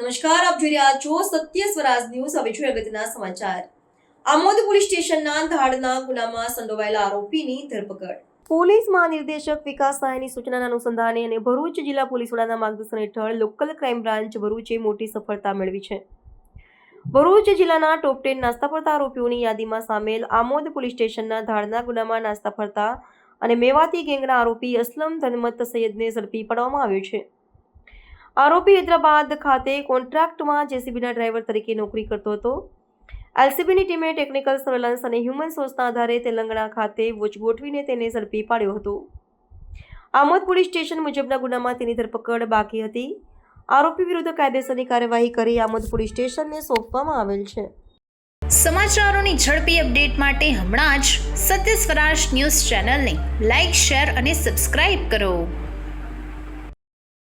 નમસ્કાર, આપ જોઈ રહ્યા છો સત્ય સ્વરાજ ન્યૂઝ. હવે જોઈએ અગત્યના સમાચાર. આમોદ પોલીસ સ્ટેશનના ધાડના ગુનામાં સંડોવાયેલા આરોપીની ધરપકડ. પોલીસ મહાનિર્દેશક વિકાસ સહાયની સૂચનાના અનુસંધાને અને ભરૂચ જિલ્લા પોલીસ વડાના માર્ગદર્શન હેઠળ લોકલ ક્રાઇમ બ્રાન્ચ ભરૂચે મોટી સફળતા મેળવી છે. ભરૂચ જિલ્લાના ટોપ ટેન નાસ્તા આરોપીઓની યાદીમાં સામેલ આમોદ પોલીસ સ્ટેશનના ધાડના ગુનામાં નાસ્તા ફરતા અને મેવાતી ગેંગના આરોપી અસલમ ધનમત સૈયદને ઝડપી પાડવામાં આવ્યો છે. આરોપી હૈદરાબાદ ખાતે કોન્ટ્રાક્ટમાં જેસીબીના ડ્રાઈવર તરીકે નોકરી કરતો હતો. એલસીબીની ટીમે ટેકનિકલ સર્વેલન્સ અને હ્યુમન સોર્સના આધારે તેલંગણા ખાતે વોચ ગોઠવીને તેને ઝડપી પાડ્યો હતો. આમોદ પોલીસ સ્ટેશન મુજબના ગુનામાં તેની ધરપકડ બાકી હતી. આરોપી વિરુદ્ધ કાયદેસરની કાર્યવાહી કરી આમોદ પોલીસ સ્ટેશનને સોંપવામાં આવેલ છે. સમાચારોની ઝડપી અપડેટ માટે હમણાં જ સત્ય સ્વરાજ ન્યૂઝ ચેનલને લાઇક શેર અને સબસ્ક્રાઇબ કરો.